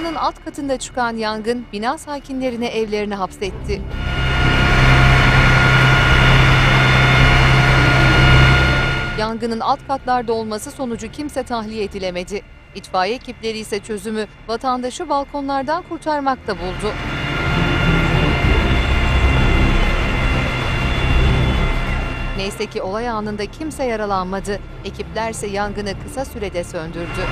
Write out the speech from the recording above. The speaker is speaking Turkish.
Bina'nın alt katında çıkan yangın bina sakinlerini evlerine hapsetti. Yangının alt katlarda olması sonucu kimse tahliye edilemedi. İtfaiye ekipleri ise çözümü vatandaşı balkonlardan kurtarmakta buldu. Neyse ki olay anında kimse yaralanmadı. Ekiplerse yangını kısa sürede söndürdü.